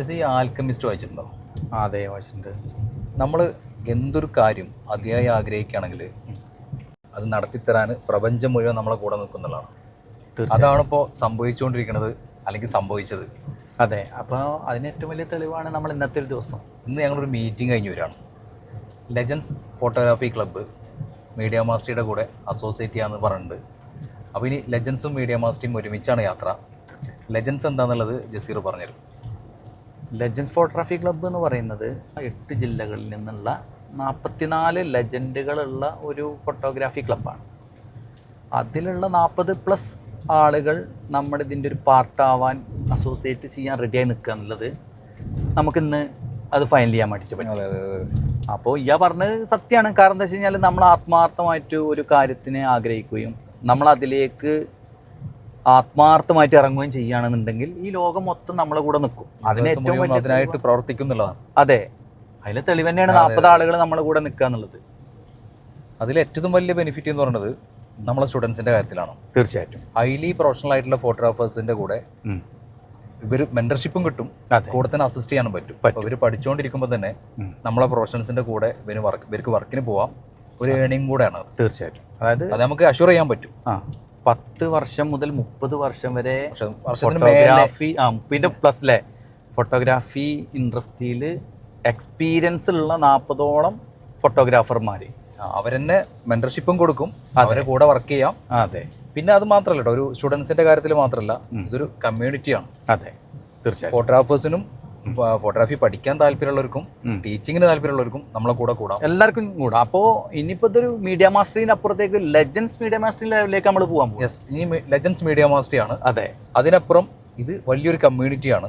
Just ഈ alchemist വായിച്ചിട്ടുണ്ടോ? അതെ വായിച്ചിട്ടുണ്ട്. നമ്മൾ എന്തൊരു കാര്യം അതിയായി ആഗ്രഹിക്കുകയാണെങ്കിൽ അത് നടത്തിത്തരാൻ പ്രപഞ്ചം മുഴുവൻ നമ്മളെ കൂടെ നിൽക്കുന്നുള്ളതാണ് അതാണ് ഇപ്പോൾ സംഭവിച്ചുകൊണ്ടിരിക്കുന്നത് അല്ലെങ്കിൽ സംഭവിച്ചത്. അതെ അപ്പോൾ അതിന് ഏറ്റവും വലിയ തെളിവാണ് നമ്മൾ ഇന്നത്തെ ഒരു ദിവസം. ഇന്ന് ഞങ്ങളൊരു മീറ്റിംഗ് കഴിഞ്ഞ് വരികയാണ്. ലെജൻസ് ഫോട്ടോഗ്രാഫി ക്ലബ്ബ് മീഡിയ മാസ്റ്ററിയുടെ കൂടെ അസോസിയേറ്റ് ചെയ്യാമെന്ന് പറഞ്ഞിട്ടുണ്ട്. അപ്പോൾ ഇനി ലെജൻസും മീഡിയ മാസ്റ്ററിയും ഒരുമിച്ചാണ് യാത്ര. ലെജൻസ് എന്താണെന്നുള്ളത് ജസീർ പറഞ്ഞുതരും. ലെജൻസ് ഫോട്ടോഗ്രാഫി ക്ലബ്ബ് എന്ന് പറയുന്നത് എട്ട് ജില്ലകളിൽ നിന്നുള്ള നാൽപ്പത്തിനാല് ലെജൻഡുകളുള്ള ഒരു ഫോട്ടോഗ്രാഫി ക്ലബ്ബാണ് അതിലുള്ള നാൽപ്പത് പ്ലസ് ആളുകൾ നമ്മുടെ ഇതിന്റെ ഒരു പാർട്ടാവാൻ അസോസിയേറ്റ് ചെയ്യാൻ റെഡിയായി നിൽക്കുക എന്നുള്ളത് നമുക്കിന്ന് അത് ഫൈനൽ ചെയ്യാൻ വേണ്ടിയിട്ട് പറ്റും. അപ്പോൾ ഇയാ പറഞ്ഞത് സത്യമാണ് കാരണം എന്താ വെച്ച് കഴിഞ്ഞാൽ നമ്മൾ ആത്മാർത്ഥമായിട്ട് ഒരു കാര്യത്തിനെ ആഗ്രഹിക്കുകയും നമ്മൾ അതിലേക്ക് ആത്മാർത്ഥമായിട്ട് ഇറങ്ങുകയും ചെയ്യുകയാണെന്നുണ്ടെങ്കിൽ ഈ ലോകം മൊത്തം നമ്മളെ കൂടെ നിൽക്കും. അതിന് ഏറ്റവും വലിയ പ്രവർത്തിക്കും എന്നുള്ളതാണ് അതെ. അതിലെ തെളിവ് തന്നെയാണ് നാൽപ്പത് ആളുകൾ നമ്മളെ കൂടെ നിൽക്കുക എന്നുള്ളത്. അതിൽ ഏറ്റവും വലിയ ബെനിഫിറ്റ് എന്ന് പറയുന്നത് നമ്മളെ സ്റ്റുഡൻസിന്റെ കാര്യത്തിലാണ്. തീർച്ചയായിട്ടും. ഹൈലി പ്രൊഫഷണൽ ആയിട്ടുള്ള ഫോട്ടോഗ്രാഫേഴ്സിന്റെ കൂടെ ഇവർ മെന്റർഷിപ്പും കിട്ടും. കൂടെ തന്നെ അസിസ്റ്റ് ചെയ്യാനും പറ്റും. ഇവർ പഠിച്ചുകൊണ്ടിരിക്കുമ്പോൾ തന്നെ നമ്മളെ പ്രൊഫഷണൽസിന്റെ കൂടെ ഇവർക്ക് വർക്കിന് പോവാം. ഒരു ഏണിംഗ് കൂടെയാണ് തീർച്ചയായിട്ടും. അതായത് അത് നമുക്ക് അഷ്യൂർ ചെയ്യാൻ പറ്റും. പത്ത് വർഷം മുതൽ മുപ്പത് വർഷം വരെ ഫോട്ടോഗ്രാഫി ആ പിന്നെ പ്ലസ് അല്ലേ ഫോട്ടോഗ്രാഫി ഇൻഡസ്ട്രിയിൽ എക്സ്പീരിയൻസ് ഉള്ള നാൽപ്പതോളം ഫോട്ടോഗ്രാഫർമാർ അവരെന്നെ മെന്റർഷിപ്പും കൊടുക്കും. അവരെ കൂടെ വർക്ക് ചെയ്യാം. അതെ. പിന്നെ അത് മാത്രമല്ല ഒരു സ്റ്റുഡൻസിന്റെ കാര്യത്തിൽ മാത്രമല്ല ഇതൊരു കമ്മ്യൂണിറ്റിയാണ് അതെ. തീർച്ചയായും ഫോട്ടോഗ്രാഫേഴ്സിനും ഫോട്ടോഗ്രാഫി പഠിക്കാൻ താല്പര്യമുള്ളവർക്കും ടീച്ചിങ്ങിന് താല്പര്യമുള്ളവർക്കും നമ്മളെ കൂടെ കൂടാം. എല്ലാവർക്കും കൂടെ. അപ്പോൾ ഇനിയിപ്പോൾ ഇതൊരു മീഡിയ മാസ്റ്ററിന് അപ്പുറത്തേക്ക് ലെജൻസ് മീഡിയ മാസ്റ്ററി ലെവലിലേക്ക് നമ്മൾ പോകാൻ പോകും യെസ് ഇനി ലെജൻസ് മീഡിയ മാസ്റ്ററിയാണ് അതെ. അതിനപ്പുറം ഇത് വലിയൊരു കമ്മ്യൂണിറ്റിയാണ്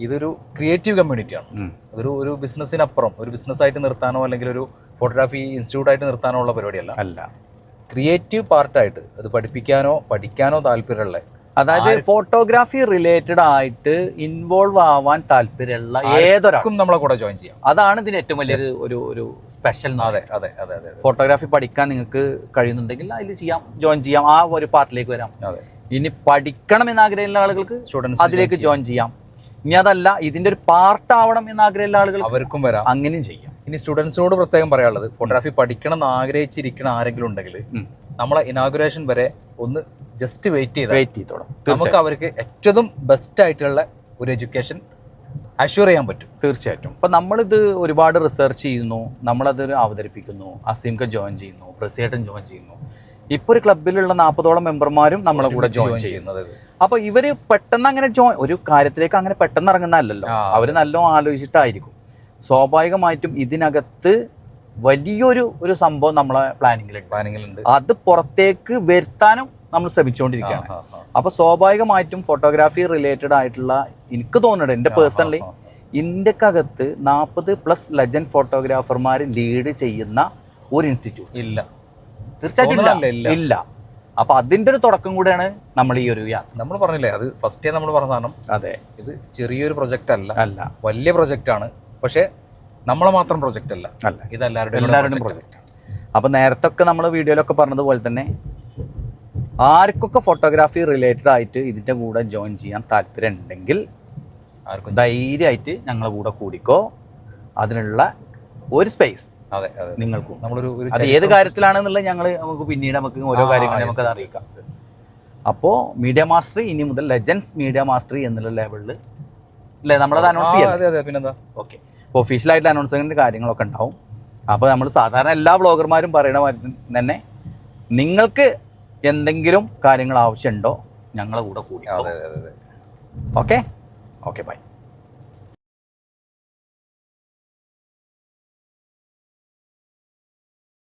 ഇതൊരു ക്രിയേറ്റീവ് കമ്മ്യൂണിറ്റിയാണ്. അതൊരു ഒരു ബിസിനസ്സിനപ്പുറം ഒരു ബിസിനസ് ആയിട്ട് നിർത്താനോ അല്ലെങ്കിൽ ഒരു ഫോട്ടോഗ്രാഫി ഇൻസ്റ്റിറ്റ്യൂട്ട് ആയിട്ട് നിർത്താനോ ഉള്ള പരിപാടിയല്ല. അല്ല. ക്രിയേറ്റീവ് പാർട്ടായിട്ട് അത് പഠിപ്പിക്കാനോ പഠിക്കാനോ താല്പര്യമുള്ള അതായത് ഫോട്ടോഗ്രാഫി റിലേറ്റഡ് ആയിട്ട് ഇൻവോൾവ് ആവാൻ താല്പര്യമുള്ള ഏതൊരാൾക്കും നമ്മളെ കൂടെ ജോയിൻ ചെയ്യാം. അതാണ് ഇതിന് ഏറ്റവും വലിയ ഒരു ഒരു സ്പെഷ്യൽ അതെ അതെ അതെ അതെ ഫോട്ടോഗ്രാഫി പഠിക്കാൻ നിങ്ങൾക്ക് കഴിയുന്നുണ്ടെങ്കിൽ അതിൽ ചെയ്യാം ജോയിൻ ചെയ്യാം ആ ഒരു പാർട്ടിലേക്ക് വരാം. അതെ. ഇനി പഠിക്കണം എന്നാഗ്രഹമുള്ള ആളുകൾക്ക് സ്റ്റുഡൻസ് അതിലേക്ക് ജോയിൻ ചെയ്യാം. ഇനി അതല്ല ഇതിന്റെ ഒരു പാർട്ട് ആവണം എന്നാഗ്രഹമുള്ള ആളുകൾ അവർക്കും വരാം. അങ്ങനെയും ചെയ്യാം. ഇനി സ്റ്റുഡൻസിനോട് പ്രത്യേകം പറയാനുള്ളത് ഫോട്ടോഗ്രാഫി പഠിക്കണം എന്ന് ആഗ്രഹിച്ചിരിക്കുന്ന ആരെങ്കിലും ഉണ്ടെങ്കിൽ നമ്മളെ ഇനാഗുറേഷൻ വരെ ഒന്ന് ജസ്റ്റ് വെയിറ്റ് ചെയ്ത് വെയിറ്റ് ചെയ്തോളാം. നമുക്ക് അവർക്ക് ഏറ്റവും ബെസ്റ്റ് ആയിട്ടുള്ള ഒരു എഡ്യൂക്കേഷൻ അഷ്യൂർ ചെയ്യാൻ പറ്റും. തീർച്ചയായിട്ടും. ഇപ്പം നമ്മളിത് ഒരുപാട് റിസർച്ച് ചെയ്യുന്നു നമ്മളത് അവതരിപ്പിക്കുന്നു അസീംക്ക് ജോയിൻ ചെയ്യുന്നു പ്രസിയേട്ടൻ ജോയിൻ ചെയ്യുന്നു. ഇപ്പോൾ ഒരു ക്ലബിലുള്ള നാൽപ്പതോളം മെമ്പർമാരും നമ്മളെ കൂടെ ജോയിൻ ജോയിൻ ചെയ്യുന്നത്. അപ്പോൾ ഇവർ പെട്ടെന്ന് അങ്ങനെ ജോയിൻ ഒരു കാര്യത്തിലേക്ക് അങ്ങനെ പെട്ടെന്ന് ഇറങ്ങുന്നതല്ലല്ലോ. അവർ നല്ലോണം ആലോചിച്ചിട്ടായിരിക്കും. സ്വാഭാവികമായിട്ടും ഇതിനകത്ത് വലിയൊരു ഒരു സംഭവം നമ്മളെ പ്ലാനിങ്ങിലുണ്ട് പ്ലാനിങ്ങിലുണ്ട് അത് പുറത്തേക്ക് വരുത്താനും നമ്മൾ ശ്രമിച്ചുകൊണ്ടിരിക്കുകയാണ്. അപ്പോൾ സ്വാഭാവികമായിട്ടും ഫോട്ടോഗ്രാഫി റിലേറ്റഡ് ആയിട്ടുള്ള എനിക്ക് തോന്നുന്നുണ്ട് എന്റെ പേഴ്സണലി ഇന്ത്യക്കകത്ത് നാൽപ്പത് പ്ലസ് ലെജൻഡ് ഫോട്ടോഗ്രാഫർമാർ ലീഡ് ചെയ്യുന്ന ഒരു ഇൻസ്റ്റിറ്റ്യൂട്ട് ഇല്ല. തീർച്ചയായിട്ടും ഇല്ല. ഇല്ല. അപ്പൊ അതിന്റെ ഒരു തുടക്കം കൂടെയാണ് നമ്മൾ ഈ ഒരു യാത്ര. നമ്മൾ പറഞ്ഞില്ലേ അത് ഫസ്റ്റ് നമ്മൾ പറഞ്ഞതാണ് അതെ. ഇത് ചെറിയൊരു പ്രൊജക്റ്റ് അല്ല. അല്ല. വലിയ പ്രൊജക്റ്റ് ആണ്. പക്ഷേ നമ്മളെ മാത്രം പ്രൊജക്റ്റ് അല്ല. അല്ല. ഇത് എല്ലാവരുടെയും എല്ലാവരുടെയും പ്രൊജക്റ്റ് അപ്പോൾ നേരത്തെ ഒക്കെ നമ്മൾ വീഡിയോയിലൊക്കെ പറഞ്ഞതുപോലെ തന്നെ ആർക്കൊക്കെ ഫോട്ടോഗ്രാഫി റിലേറ്റഡ് ആയിട്ട് ഇതിന്റെ കൂടെ ജോയിൻ ചെയ്യാൻ താല്പര്യം ഉണ്ടെങ്കിൽ ആർക്കും ധൈര്യമായിട്ട് ഞങ്ങളെ കൂടെ കൂടിക്കോ. അതിനുള്ള ഒരു സ്പേസ് അതെ അതെ. നിങ്ങൾക്കും. നമ്മളൊരു അത് ഏത് കാര്യത്തിലാണെന്നുള്ളത് ഞങ്ങൾ നമുക്ക് പിന്നീട് നമുക്ക് ഓരോ കാര്യങ്ങളും നമുക്ക് അറിയിക്കാം. അപ്പോൾ മീഡിയ മാസ്റ്ററി ഇനി മുതൽ ലെജൻസ് മീഡിയ മാസ്റ്ററി എന്നുള്ള ലെവലിൽ അല്ലേ നമ്മളത് അനൗൺസ് ചെയ്യാം അതെ അതെ പിന്നെന്താ? ഓക്കെ അപ്പോൾ ഒഫീഷ്യലായിട്ട് അനൗൺസ്മെന്റ് കാര്യങ്ങളൊക്കെ ഉണ്ടാവും. അപ്പോൾ നമ്മൾ സാധാരണ എല്ലാ വ്ളോഗർമാരും പറയണ തന്നെ നിങ്ങൾക്ക് എന്തെങ്കിലും കാര്യങ്ങൾ ആവശ്യമുണ്ടോ ഞങ്ങളെ കൂടെ കൂടി. Okay okay bye